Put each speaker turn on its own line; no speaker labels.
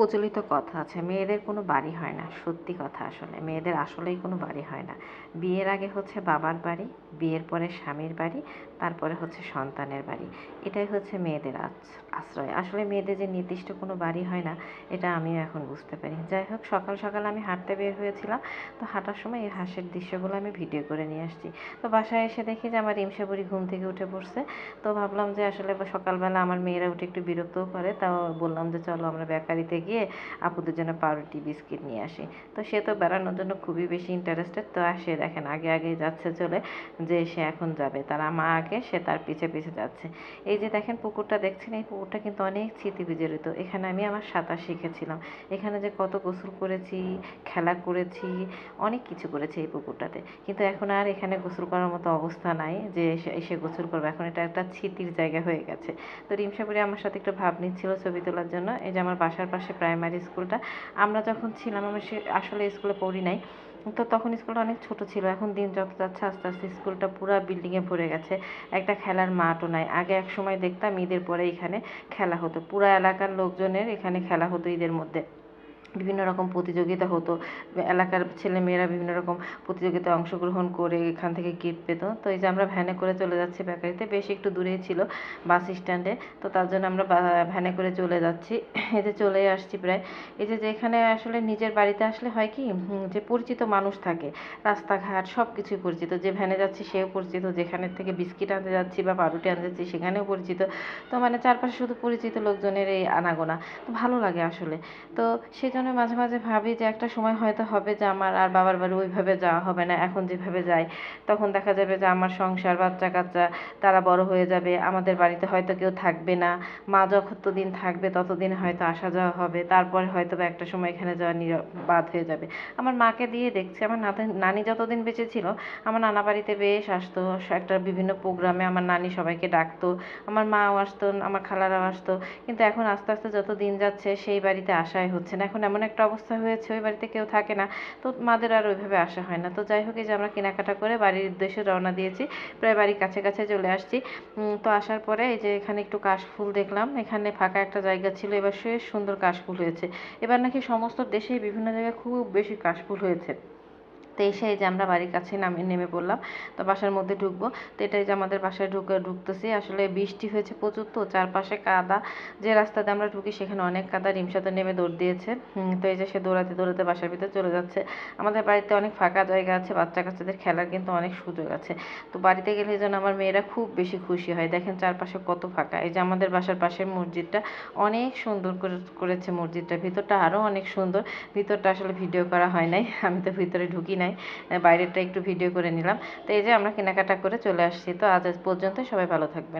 প্রচলিত কথা আছে, মেয়েদের কোনো বাড়ি হয় না, সত্যি কথা আসলে। মেয়েদের আসলেই কোনো বাড়ি হয় না। বিয়ের আগে হচ্ছে বাবার বাড়ি, বিয়ের পরে স্বামীর বাড়ি, তারপরে হচ্ছে সন্তানের বাড়ি। এটাই হচ্ছে মেয়েদের আশ্রয়। আসলে মেয়েদের যে নির্দিষ্ট কোনো বাড়ি হয় না, এটা আমিও এখন বুঝতে পারি। যাই হোক, সকাল সকাল আমি হাঁটতে বের হয়েছিলাম। তো হাঁটার সময় এই হাঁসের দৃশ্যগুলো আমি ভিডিও করে নিয়ে আসছি। তো বাসায় এসে দেখি যে আমার রিমসাবুড়ি ঘুম থেকে উঠে পড়ছে। তো ভাবলাম যে আসলে সকালবেলা আমার মেয়েরা উঠে একটু বিরক্তও করে। তাও বললাম যে চলো আমরা বেকারিতে গিয়ে আপুদের জন্য পাউরুটি, বিস্কিট নিয়ে আসি। তো সে তো বেড়ানোর জন্য খুবই বেশি ইন্টারেস্টেড তো আসে দেখেন আগে আগে যাচ্ছে চলে যে সে এখন যাবে। তার মা আগে, সে তার পিছে পিছে যাচ্ছে। এই যে দেখেন পুকুরটা দেখছেন, এই পুকুরটা কিন্তু অনেক স্মৃতি বিজড়িত। এখানে আমি আমার সাঁতার শিখেছিলাম। এখানে যে কত গোসল করেছি, খেলা করেছি, অনেক কিছু করেছি এই পুকুরটাতে। কিন্তু এখন আর এখানে গোসল করার মতো অবস্থা নাই যে এসে গোসল করবে। এখন এটা একটা স্মৃতির জায়গা হয়ে গেছে। তো রিমসাপুরি আমার সাথে একটু ভাব নিচ্ছিল ছবি তোলার জন্য। এই যে আমার বাসার পাশে প্রাইমারি স্কুলটা আমরা যখন ছিলাম, আমরা সে আসলে স্কুলে পড়ি নাই। তো তখন স্কুলটা অনেক ছোট ছিল। এখন দিন যত যাচ্ছে, আস্তে আস্তে স্কুলটা পুরো বিল্ডিংয়ে ভরে গেছে। একটা খেলার মাঠও নাই। আগে এক সময় দেখতাম ঈদের পরে এখানে খেলা হতো। পুরো এলাকার লোকজনের এখানে খেলা হতো ঈদের মধ্যে। বিভিন্ন রকম প্রতিযোগিতা হতো। এলাকার ছেলেমেয়েরা বিভিন্ন রকম প্রতিযোগিতায় অংশগ্রহণ করে এখান থেকে গিফট পেতো। তো এই যে আমরা ভ্যানে করে চলে যাচ্ছি বেকারিতে বেশ একটু দূরেই ছিল বাস স্ট্যান্ডে তো তার জন্য আমরা ভ্যানে করে চলে যাচ্ছি। এই যে চলে আসছি প্রায়। এই যে যেখানে আসলে নিজের বাড়িতে আসলে হয় কি যে পরিচিত মানুষ থাকে, রাস্তাঘাট সব কিছুই পরিচিত। যে ভ্যানে যাচ্ছি সেও পরিচিত, যেখানে থেকে বিস্কিট আনতে যাচ্ছি বা পাউরুটি আনতে যাচ্ছি সেখানেও পরিচিত। তো মানে চারপাশে শুধু পরিচিত লোকজনের এই আনাগোনা। তো ভালো লাগে আসলে। তো সেই জন্য মাঝে মাঝে ভাবি যে একটা সময় হয়তো হবে যে আমার আর বাবার বাড়ি ওইভাবে যাওয়া হবে না, এখন যেভাবে যাই। তখন দেখা যাবে যে আমার সংসার বাচ্চা কাচ্চা তারা বড় হয়ে যাবে, আমাদের বাড়িতে হয়তো কেউ থাকবে না। মা যতদিন থাকবে ততদিন হয়তো আসা যাওয়া হবে, তারপরে হয়তো বা একটা সময় এখানে যাওয়া বাদ হয়ে যাবে। আমার মাকে দিয়ে দেখছি, আমার নানি যতদিন বেঁচে ছিল, আমার নানা বাড়িতে বেশ আসতো, একটা বিভিন্ন প্রোগ্রামে আমার নানি সবাইকে ডাকতো, আমার মাও আসতো, আমার খালারাও আসতো। কিন্তু এখন আস্তে আস্তে যত দিন যাচ্ছে সেই বাড়িতে আসাই হচ্ছে না, এখন এমন একটা অবস্থা হয়েছে, ওই বাড়িতে কেউ থাকে না। তো মাদের আর ওইভাবে আসা হয় না। তো যাই হোক, এই যে আমরা কেনাকাটা করে বাড়ির উদ্দেশ্যে রওনা দিয়েছি। প্রায় বাড়ির কাছে কাছে চলে আসছি। তো আসার পরে এই যে এখানে একটু কাশফুল দেখলাম। এখানে ফাঁকা একটা জায়গা ছিল। এবার সে সুন্দর কাশফুল হয়েছে। এবার নাকি সমস্ত দেশেই বিভিন্ন জায়গায় খুব বেশি কাশফুল হয়েছে। তো এসে যে আমরা বাড়ির কাছে নামে, নেমে পড়লাম। তো বাসার মধ্যে ঢুকবো। তো এটাই যে আমাদের বাসায় ঢুকে, ঢুকতেছি। আসলে বৃষ্টি হয়েছে প্রচুর তো, চারপাশে কাদা। যে রাস্তাতে আমরা ঢুকি সেখানে অনেক কাদা। রিমসা তো নেমে দৌড় দিয়েছে। তো এই যে সে দৌড়াতে দৌড়াতে বাসার ভিতরে চলে যাচ্ছে। আমাদের বাড়িতে অনেক ফাঁকা জায়গা আছে। বাচ্চা কাচ্চাদের খেলার কিন্তু অনেক সুযোগ আছে। তো বাড়িতে গেলে যেন আমার মেয়েরা খুব বেশি খুশি হয়। দেখেন চারপাশে কত ফাঁকা। এই যে আমাদের বাসার পাশের মসজিদটা অনেক সুন্দর করে করেছে মসজিদটা। ভিতরটা আরও অনেক সুন্দর। ভিতরটা আসলে ভিডিও করা হয় নাই। আমি তো ভিতরে ঢুকি নাই। বাইরেরটা একটু ভিডিও করে নিলাম। তো এই যে আমরা কেনাকাটা করে চলে আসছি। তো আজ পর্যন্ত সবাই ভালো থাকবেন।